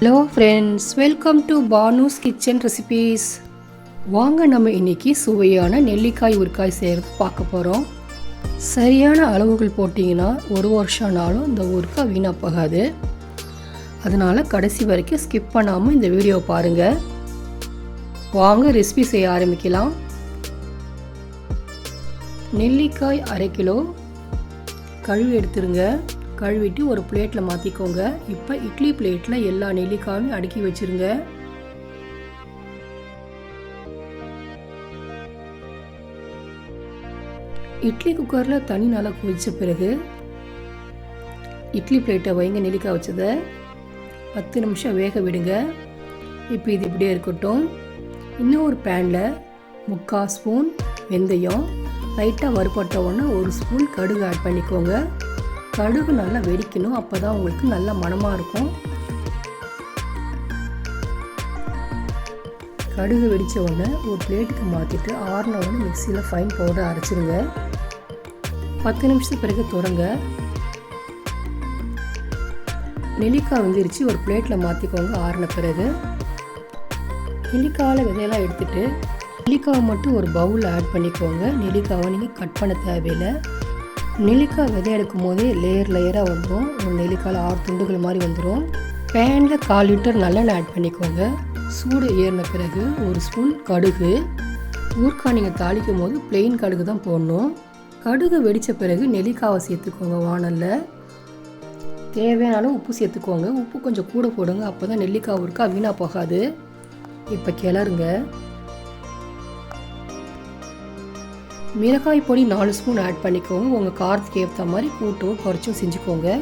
Hello friends welcome to Banu's kitchen recipes வாங்க நம்ம இன்னைக்கு சுவையான நெல்லிக்காய் ஊறுக்காய் செய்கிறது பார்க்க போகிறோம் சரியான அளவுகள் போட்டிங்கன்னா ஒரு வருஷம் ஆனாலும் இந்த ஊறுக்காய் வீணாக போகாது. அதனால் கடைசி வரைக்கும் ஸ்கிப் பண்ணாமல் இந்த வீடியோ பாருங்கள் வாங்க ரெசிபி செய்ய ஆரம்பிக்கலாம். நெல்லிக்காய் அரை கிலோ. கழுவி எடுத்துருங்க. கழுவிட்டு ஒரு பிளேட்டில் மாற்றிக்கோங்க இப்போ இட்லி பிளேட்டில் எல்லா நெல்லிக்காயும் அடுக்கி வச்சுருங்க. இட்லி குக்கரில் தண்ணி நல்லா கொதித்த பிறகு இட்லி பிளேட்டை வைங்க நெல்லிக்காய் வச்சதை. பத்து நிமிஷம் வேக விடுங்க. இப்போ இது இப்படியே இருக்கட்டும். இன்னும் ஒரு பேனில் முக்கால் ஸ்பூன் வெந்தயம். லைட்டாக வறுபட்ட உடனே ஒரு ஸ்பூன் கடுகு ஆட் பண்ணிக்கோங்க. கடுகு நல்லா வெடிக்கணும். அப்போ தான் உங்களுக்கு நல்ல மணமாக இருக்கும். கடுகு வெடித்த உடனே ஒரு பிளேட்டுக்கு மாற்றிட்டு ஆறின உடனே மிக்சியில் ஃபைன் பவுடர் அரைச்சிருங்க. பத்து நிமிஷத்துக்கு பிறகு தொடங்க. நெல்லிக்காய் வந்துருச்சு. ஒரு பிளேட்டில் மாற்றிக்கோங்க ஆறின பிறகு. நெல்லிக்காயில் விதையெல்லாம் எடுத்துகிட்டு நெல்லிக்காவை மட்டும் ஒரு பவுலில் ஆட் பண்ணிக்கோங்க. நெல்லிக்காவை நீங்கள் கட் பண்ண தேவையில்லை. நெல்லிக்காய் விதை எடுக்கும் போதே லேயர் லேயராக வந்துடும் ஒரு நெல்லிக்காயில் ஆறு துண்டுகள் மாதிரி வந்துடும் பேனில் கால் லிட்டர் நல்லெண்ணெய் ஆட் பண்ணிக்கோங்க. சூடு ஏறின பிறகு ஒரு ஸ்பூன் கடுகு. ஊர்க்கா நீங்கள் தாளிக்கும் போது பிளெயின் கடுகு தான் போடணும். கடுகு வெடித்த பிறகு நெல்லிக்காவை சேர்த்துக்கோங்க வானலில். தேவையான உப்பு சேர்த்துக்கோங்க. உப்பு கொஞ்சம் கூட போடுங்க. அப்போ தான் நெல்லிக்காய் ஊருக்கா வீணாக போகாது. இப்போ கிளறுங்க. மிளகாய் பொடி நாலு ஸ்பூன் ஆட் பண்ணிக்கோங்க. உங்கள் காரத்துக்கு ஏற்ற மாதிரி கூட்டும் குறைச்சும் செஞ்சுக்கோங்க.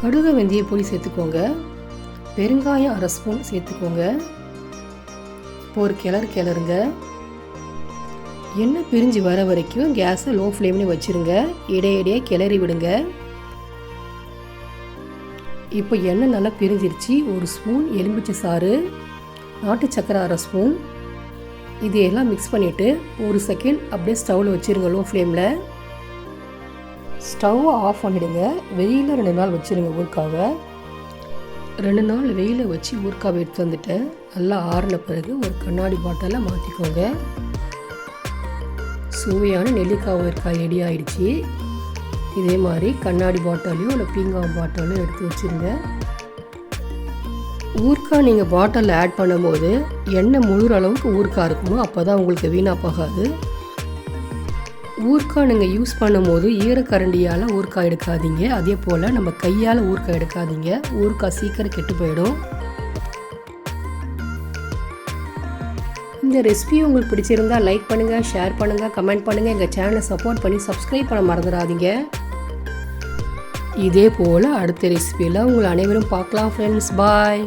கடுகு வெந்தய பொடி சேர்த்துக்கோங்க. பெருங்காயம் அரை ஸ்பூன் சேர்த்துக்கோங்க. இப்போ ஒரு கிளறு கிளறுங்க. எண்ணெய் பிரிஞ்சு வர வரைக்கும் கேஸை லோ ஃப்ளேம்லேயே வச்சுருங்க. இடையிடையே கிளறி விடுங்க. இப்போ எண்ணெய் நல்லா பிரிஞ்சிருச்சு. ஒரு ஸ்பூன் எலுமிச்சை சாறு நாட்டு சக்கரை அரை ஸ்பூன் இது எல்லாம் மிக்ஸ் பண்ணிவிட்டு ஒரு செகண்ட் அப்படியே ஸ்டவ்வில் வச்சுருங்க லோ. ஃப்ளேமில் ஸ்டவ்வை ஆஃப் பண்ணிவிடுங்க வெயிலில் ரெண்டு நாள் வச்சுருங்க ஊறுக்காவை ரெண்டு நாள் வெயிலில் வச்சு ஊறுக்காவை எடுத்து வந்துட்டேன். நல்லா ஆறின பிறகு ஒரு கண்ணாடி பாட்டிலில் மாற்றிக்கோங்க சுவையான நெல்லிக்காய் ஊருக்காய் ரெடி ஆயிடுச்சு. இதே மாதிரி கண்ணாடி பாட்டிலையும் இல்லை பீங்காய் பாட்டிலையும் எடுத்து வச்சுருங்க. ஊறுக்காய் நீங்கள் பாட்டிலில் ஆட் பண்ணும்போது எண்ணெய் முழுகிற அளவுக்கு ஊறுக்காய் இருக்குமோ அப்போ தான் உங்களுக்கு வீணாக போகாது. ஊறுக்காய் நீங்கள் யூஸ் பண்ணும்போது ஈரக்கரண்டியால் ஊறுக்காய் எடுக்காதீங்க. அதே போல் நம்ம கையால் ஊறுக்காய் எடுக்காதீங்க. ஊறுக்காய் சீக்கிரம் கெட்டு போயிடும். இந்த ரெசிபி உங்களுக்கு பிடிச்சிருந்தா லைக் பண்ணுங்கள் ஷேர் பண்ணுங்கள் கமெண்ட் பண்ணுங்கள் எங்கள் சேனலை சப்போர்ட் பண்ணி சப்ஸ்கிரைப் பண்ண மறந்துடாதீங்க. இதே போல் அடுத்த ரெசிபியில் உங்களை அனைவரும் பார்க்கலாம் ஃப்ரெண்ட்ஸ் பாய்